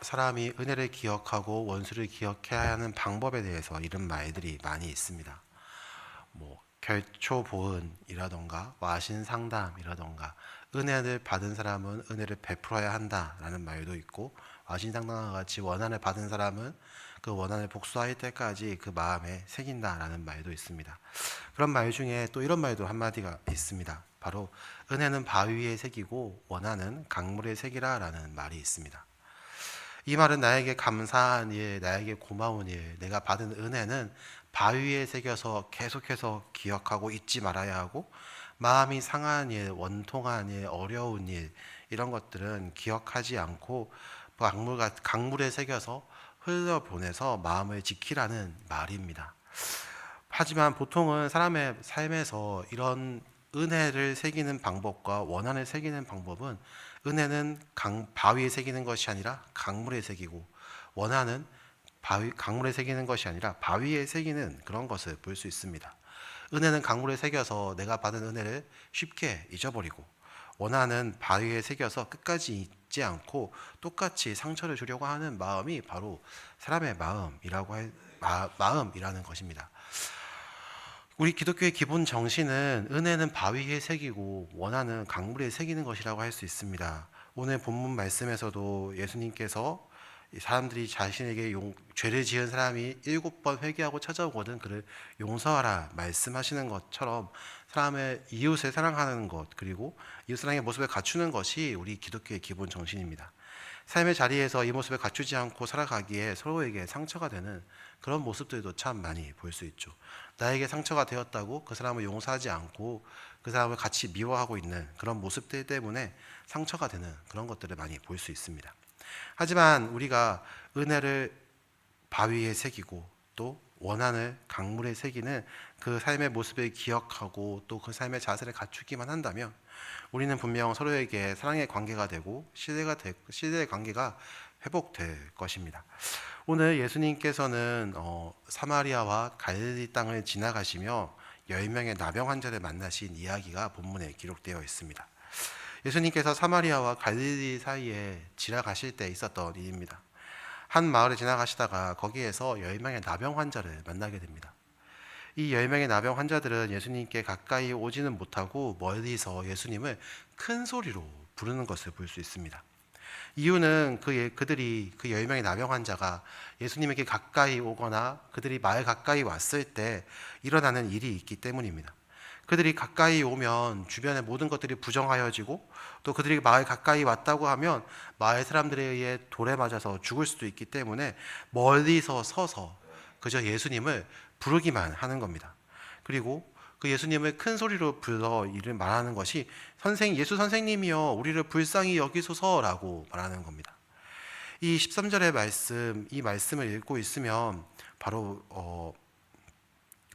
사람이 은혜를 기억하고 원수를 기억해야 하는 방법에 대해서 이런 말들이 많이 있습니다. 뭐 결초 보은이라던가 와신 상담이라던가 은혜를 받은 사람은 은혜를 베풀어야 한다라는 말도 있고 와신 상담과 같이 원한을 받은 사람은 그 원한을 복수할 때까지 그 마음에 새긴다라는 말도 있습니다. 그런 말 중에 또 이런 말도 한 마디가 있습니다. 바로 은혜는 바위에 새기고 원한은 강물에 새기라라는 말이 있습니다. 이 말은 나에게 감사한 일, 나에게 고마운 일, 내가 받은 은혜는 바위에 새겨서 계속해서 기억하고 잊지 말아야 하고 마음이 상한 일, 원통한 일, 어려운 일 이런 것들은 기억하지 않고 강물 강물에 새겨서 흘려 보내서 마음을 지키라는 말입니다. 하지만 보통은 사람의 삶에서 이런 은혜를 새기는 방법과 원한을 새기는 방법은 은혜는 강, 바위에 새기는 것이 아니라 강물에 새기고 원한은 바위, 강물에 새기는 것이 아니라 바위에 새기는 그런 것을 볼 수 있습니다. 은혜는 강물에 새겨서 내가 받은 은혜를 쉽게 잊어버리고 원한은 바위에 새겨서 끝까지 잊지 않고 똑같이 상처를 주려고 하는 마음이 바로 사람의 마음이라고 할 마, 마음이라는 것입니다. 우리 기독교의 기본 정신은 은혜는 바위에 새기고 원하는 강물에 새기는 것이라고 할 수 있습니다. 오늘 본문 말씀에서도 예수님께서 사람들이 자신에게 용, 죄를 지은 사람이 일곱 번 회개하고 찾아오거든 그를 용서하라 말씀하시는 것처럼 사람의 이웃을 사랑하는 것 그리고 이웃 사랑의 모습을 갖추는 것이 우리 기독교의 기본 정신입니다. 삶의 자리에서 이 모습을 갖추지 않고 살아가기에 서로에게 상처가 되는 그런 모습들도 참 많이 볼 수 있죠. 나에게 상처가 되었다고 그 사람을 용서하지 않고 그 사람을 같이 미워하고 있는 그런 모습들 때문에 상처가 되는 그런 것들을 많이 볼 수 있습니다. 하지만 우리가 은혜를 바위에 새기고 또 원한을 강물에 새기는 그 삶의 모습을 기억하고 또 그 삶의 자세를 갖추기만 한다면 우리는 분명 서로에게 사랑의 관계가 되고 신뢰가 되, 신뢰의 관계가 회복될 것입니다. 오늘 예수님께서는 어, 사마리아와 갈릴리 땅을 지나가시며 열 명의 나병 환자를 만나신 이야기가 본문에 기록되어 있습니다. 예수님께서 사마리아와 갈릴리 사이에 지나가실 때 있었던 일입니다. 한 마을에 지나가시다가 거기에서 열 명의 나병 환자를 만나게 됩니다. 이 열 명의 나병 환자들은 예수님께 가까이 오지는 못하고 멀리서 예수님을 큰 소리로 부르는 것을 볼 수 있습니다. 이유는 그 예, 그들이 그 열 명의 나병 환자가 예수님에게 가까이 오거나 그들이 마을 가까이 왔을 때 일어나는 일이 있기 때문입니다. 그들이 가까이 오면 주변의 모든 것들이 부정하여지고 또 그들이 마을 가까이 왔다고 하면 마을 사람들에 의해 돌에 맞아서 죽을 수도 있기 때문에 멀리서 서서 그저 예수님을 부르기만 하는 겁니다. 그리고 그 예수님을 큰 소리로 불러 이를 말하는 것이 선생 예수 선생님이여 우리를 불쌍히 여기소서라고 말하는 겁니다. 이 13절의 말씀 이 말씀을 읽고 있으면 바로 어,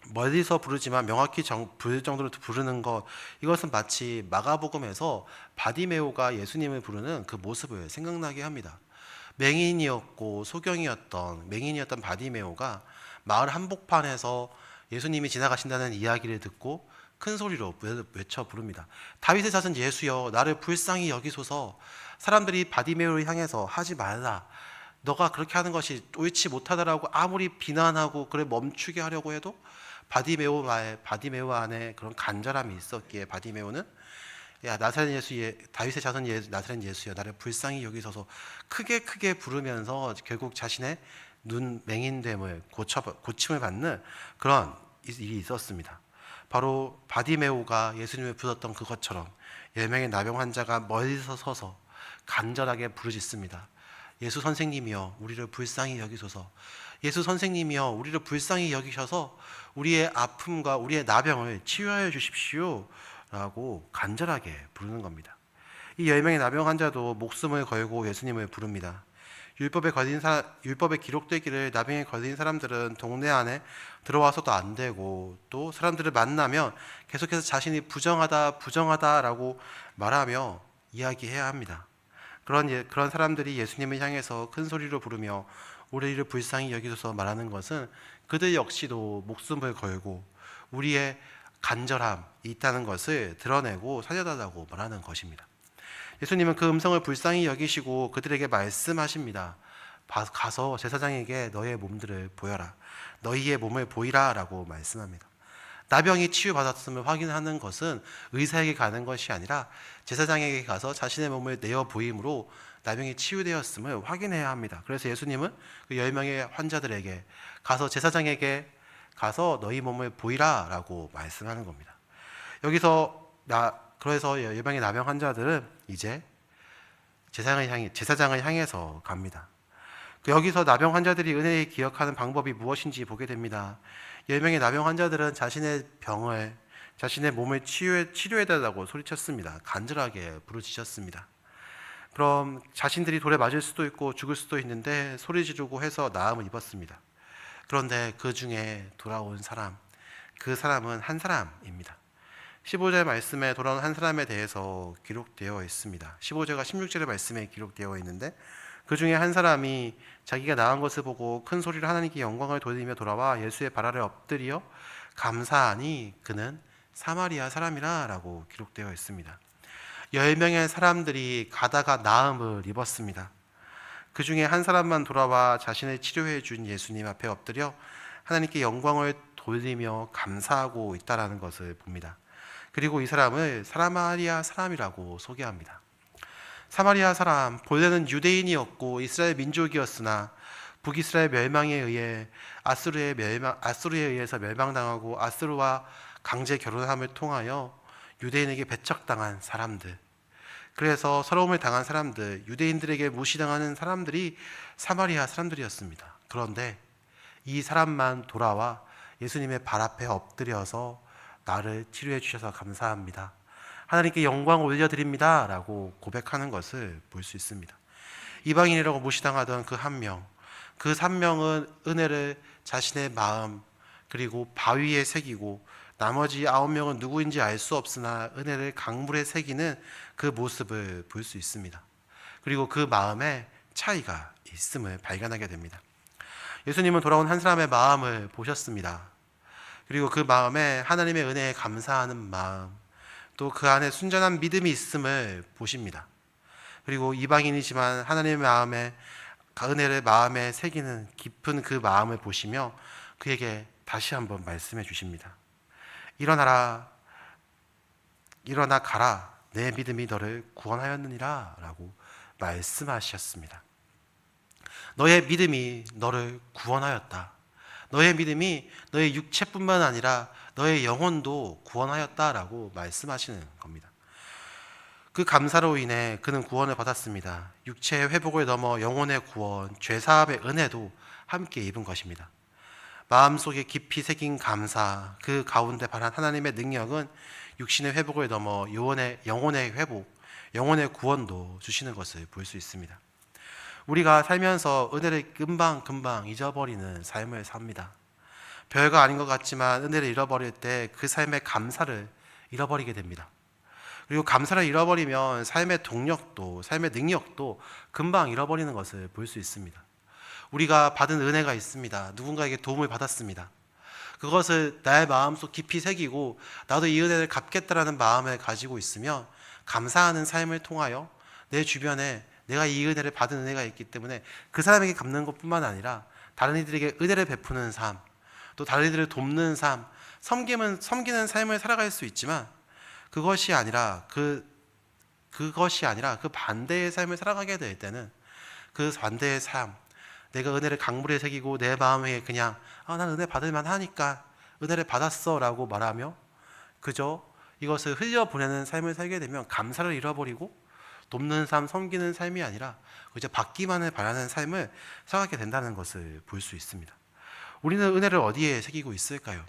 멀리서 부르지만 명확히 정, 부를 정도로 부르는 것 이것은 마치 마가복음에서 바디메오가 예수님을 부르는 그 모습을 생각나게 합니다. 맹인이었고 소경이었던 맹인이었던 바디메오가 마을 한복판에서 예수님이 지나가신다는 이야기를 듣고 큰 소리로 외쳐 부릅니다. 다윗의 자손 예수여 나를 불쌍히 여기소서 사람들이 바디메오를 향해서 하지 말라 너가 그렇게 하는 것이 옳지 못하다라고 아무리 비난하고 그래 멈추게 하려고 해도 바디메오 말 바디메오 안에 그런 간절함이 있었기에 바디메오는 야 나사렛 예수 예, 다윗의 자손 예, 나사렛 예수여 나를 불쌍히 여기소서 크게 크게 부르면서 결국 자신의 눈 맹인됨을 고쳐 고침을 받는 그런 일이 있었습니다. 바로 바디메오가 예수님을 부었던 그것처럼 열 명의 나병 환자가 멀리서 서서 간절하게 부르짖습니다. 예수 선생님이여 우리를 불쌍히 여기소서. 예수 선생님이여 우리를 불쌍히 여기셔서 우리의 아픔과 우리의 나병을 치유하여 주십시오. 라고 간절하게 부르는 겁니다. 이 열 명의 나병 환자도 목숨을 걸고 예수님을 부릅니다. 율법에 걸린 사, 율법에 기록되기를 나병에 걸린 사람들은 동네 안에 들어와서도 안 되고 또 사람들을 만나면 계속해서 자신이 부정하다 부정하다라고 말하며 이야기해야 합니다. 그런 예, 그런 사람들이 예수님을 향해서 큰 소리로 부르며 우리를 불쌍히 여기소서 말하는 것은 그들 역시도 목숨을 걸고 우리의 간절함이 있다는 것을 드러내고 살려달라고 말하는 것입니다. 예수님은 그 음성을 불쌍히 여기시고 그들에게 말씀하십니다. 바- 가서 제사장에게 너의 몸들을 보여라. 너희의 몸을 보이라 라고 말씀합니다. 나병이 치유받았음을 확인하는 것은 의사에게 가는 것이 아니라 제사장에게 가서 자신의 몸을 내어 보임으로 나병이 치유되었음을 확인해야 합니다. 그래서 예수님은 그 10명의 환자들에게 가서 제사장에게 가서 너희 몸을 보이라라고 말씀하는 겁니다. 여기서 나 그래서 열병의 나병 환자들은 이제 제사장을 향해 제사장을 향해서 갑니다. 그 여기서 나병 환자들이 은혜에 기억하는 방법이 무엇인지 보게 됩니다. 열명의 나병 환자들은 자신의 병을 자신의 몸을 치유해 치료해 달라고 소리쳤습니다. 간절하게 부르짖었습니다. 그럼 자신들이 돌에 맞을 수도 있고 죽을 수도 있는데 소리 지르고 해서 나음을 입었습니다. 그런데 그 중에 돌아온 사람, 그 사람은 한 사람입니다. 15절 말씀에 돌아온 한 사람에 대해서 기록되어 있습니다. 15절과 16절의 말씀에 기록되어 있는데 그 중에 한 사람이 자기가 나은 것을 보고 큰 소리로 하나님께 영광을 돌리며 돌아와 예수의 발 아래 엎드려 감사하니 그는 사마리아 사람이라라고 기록되어 있습니다. 열 명의 사람들이 가다가 나음을 입었습니다. 그 중에 한 사람만 돌아와 자신을 치료해 준 예수님 앞에 엎드려 하나님께 영광을 돌리며 감사하고 있다라는 것을 봅니다. 그리고 이 사람을 사마리아 사람이라고 소개합니다. 사마리아 사람 본래는 유대인이었고 이스라엘 민족이었으나 북이스라엘 멸망에 의해 아수르의 멸망 아수르에 의해서 멸망당하고 아수르와 강제 결혼함을 통하여 유대인에게 배척당한 사람들. 그래서 서러움을 당한 사람들, 유대인들에게 무시당하는 사람들이 사마리아 사람들이었습니다. 그런데 이 사람만 돌아와 예수님의 발 앞에 엎드려서 나를 치료해 주셔서 감사합니다. 하나님께 영광 올려드립니다. 라고 고백하는 것을 볼 수 있습니다. 이방인이라고 무시당하던 그 한 명, 그한 명은 은혜를 자신의 마음, 그리고 바위에 새기고 나머지 아홉 명은 누구인지 알 수 없으나 은혜를 강물에 새기는 그 모습을 볼 수 있습니다. 그리고 그 마음에 차이가 있음을 발견하게 됩니다. 예수님은 돌아온 한 사람의 마음을 보셨습니다. 그리고 그 마음에 하나님의 은혜에 감사하는 마음, 또 그 안에 순전한 믿음이 있음을 보십니다. 그리고 이방인이지만 하나님의 마음에 은혜를 마음에 새기는 깊은 그 마음을 보시며 그에게 다시 한번 말씀해 주십니다. 일어나라, 일어나 가라. 내 믿음이 너를 구원하였느니라. 라고 말씀하셨습니다. 너의 믿음이 너를 구원하였다. 너의 믿음이 너의 육체뿐만 아니라 너의 영혼도 구원하였다라고 말씀하시는 겁니다. 그 감사로 인해 그는 구원을 받았습니다. 육체의 회복을 넘어 영혼의 구원, 죄 사함의 은혜도 함께 입은 것입니다. 마음속에 깊이 새긴 감사, 그 가운데 바란 하나님의 능력은 육신의 회복을 넘어 영혼의, 영혼의 회복, 영혼의 구원도 주시는 것을 볼 수 있습니다. 우리가 살면서 은혜를 금방 금방 잊어버리는 삶을 삽니다. 별거 아닌 것 같지만 은혜를 잃어버릴 때 그 삶의 감사를 잃어버리게 됩니다. 그리고 감사를 잃어버리면 삶의 동력도, 삶의 능력도 금방 잃어버리는 것을 볼 수 있습니다. 우리가 받은 은혜가 있습니다. 누군가에게 도움을 받았습니다. 그것을 나의 마음속 깊이 새기고 나도 이 은혜를 갚겠다라는 마음을 가지고 있으면 감사하는 삶을 통하여 내 주변에 내가 이 은혜를 받은 은혜가 있기 때문에 그 사람에게 갚는 것뿐만 아니라 다른 이들에게 은혜를 베푸는 삶, 또 다른 이들을 돕는 삶, 섬기는 섬기는 삶을 살아갈 수 있지만 그것이 아니라 그 그것이 아니라 그 반대의 삶을 살아가게 될 때는 그 반대의 삶, 내가 은혜를 강물에 새기고 내 마음에 그냥 아, 난 은혜 받을 만하니까 은혜를 받았어라고 말하며 그저 이것을 흘려 보내는 삶을 살게 되면 감사를 잃어버리고 돕는 삶, 섬기는 삶이 아니라 이제 받기만을 바라는 삶을 살아가게 된다는 것을 볼 수 있습니다. 우리는 은혜를 어디에 새기고 있을까요?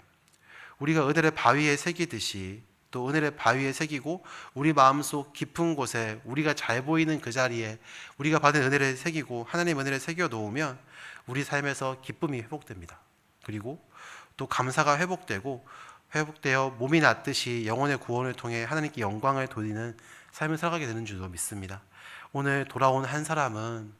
우리가 은혜를 바위에 새기듯이 또 은혜를 바위에 새기고 우리 마음속 깊은 곳에 우리가 잘 보이는 그 자리에 우리가 받은 은혜를 새기고 하나님 은혜를 새겨 놓으면 우리 삶에서 기쁨이 회복됩니다. 그리고 또 감사가 회복되고 회복되어 몸이 낫듯이 영혼의 구원을 통해 하나님께 영광을 돌리는 삶을 살아가게 되는 줄로 믿습니다. 오늘 돌아온 한 사람은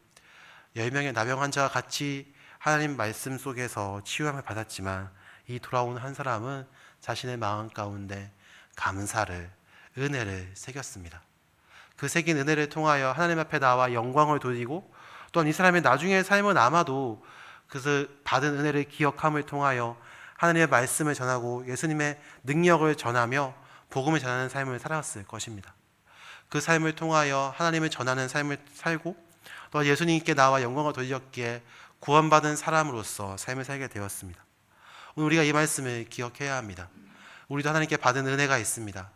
열 명의 나병 환자와 같이 하나님 말씀 속에서 치유함을 받았지만 이 돌아온 한 사람은 자신의 마음 가운데 감사를 은혜를 새겼습니다. 그 새긴 은혜를 통하여 하나님 앞에 나와 영광을 돌리고 또한 이 사람의 나중의 삶은 아마도 그래서 받은 은혜를 기억함을 통하여 하나님의 말씀을 전하고 예수님의 능력을 전하며 복음을 전하는 삶을 살았을 것입니다. 그 삶을 통하여 하나님을 전하는 삶을 살고 또 예수님께 나와 영광을 돌렸기에 구원받은 사람으로서 삶을 살게 되었습니다. 오늘 우리가 이 말씀을 기억해야 합니다. 우리도 하나님께 받은 은혜가 있습니다.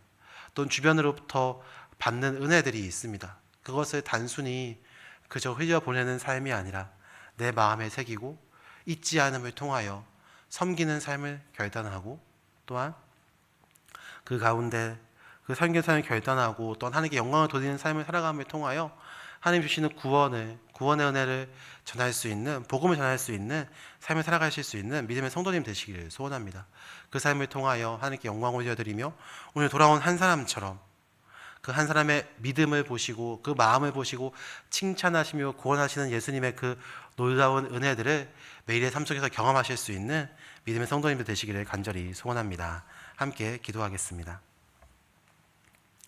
또는 주변으로부터 받는 은혜들이 있습니다. 그것을 단순히 그저 흘려보내는 삶이 아니라 내 마음에 새기고 잊지 않음을 통하여 섬기는 삶을 결단하고 또한 그 가운데 그 섬기는 삶을 결단하고 또한 하나님께 영광을 돌리는 삶을 살아감을 통하여 하나님 주시는 구원을 구원의 은혜를 전할 수 있는 복음을 전할 수 있는 삶을 살아가실 수 있는 믿음의 성도님 되시기를 소원합니다. 그 삶을 통하여 하나님께 영광을 올려드리며 오늘 돌아온 한 사람처럼 그 한 사람의 믿음을 보시고 그 마음을 보시고 칭찬하시며 구원하시는 예수님의 그 놀라운 은혜들을 매일의 삶 속에서 경험하실 수 있는 믿음의 성도님들 되시기를 간절히 소원합니다. 함께 기도하겠습니다.